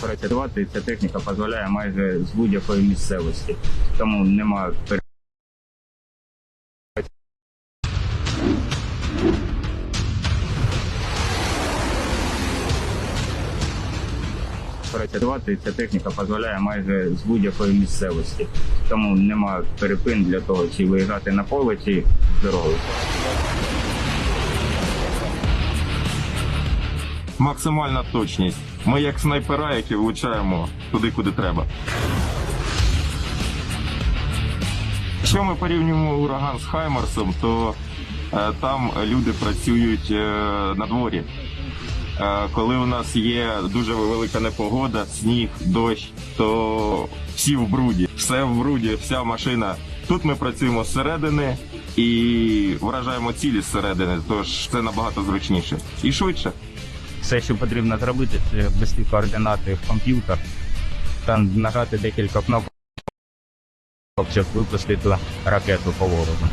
Працювати ця техніка дозволяє майже з будь-якої місцевості, тому нема пер- Працювати ця техніка дозволяє майже з будь-якої місцевості, тому нема перепин для того, чи виїжджати на поле, чи з Максимальна точність. Ми як снайпера, які влучаємо туди, куди треба. Якщо ми порівнюємо ураган з Хаймерсом, то е, там люди працюють е, на дворі. Е, коли у нас є дуже велика непогода, сніг, дощ, то всі в бруді, все в бруді, вся машина. Тут ми працюємо зсередини і вражаємо цілі зсередини, тож це набагато зручніше і швидше. Все, що потрібно зробити, це ввести координати в комп'ютер та нажати декілька кнопок, щоб випустити ракету по ворогу.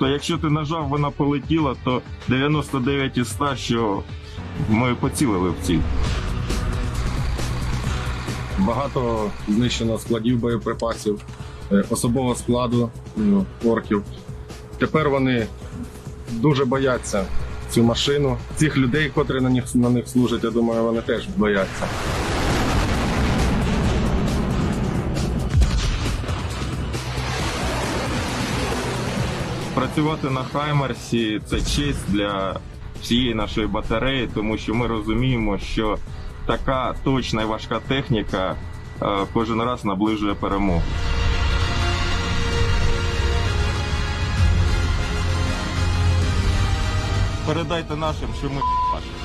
То якщо ти нажав, вона полетіла, то 99 із 100, що ми поцілили в ціль. Багато знищено складів боєприпасів, особового складу ну, орків. Тепер вони дуже бояться цю машину. Цих людей, котрі на них, на них служать, я думаю, вони теж бояться. Працювати на Хаймерсі це честь для всієї нашої батареї, тому що ми розуміємо, що така точна і важка техніка е, кожен раз наближує перемогу. Передайте нашим, що ми ваші.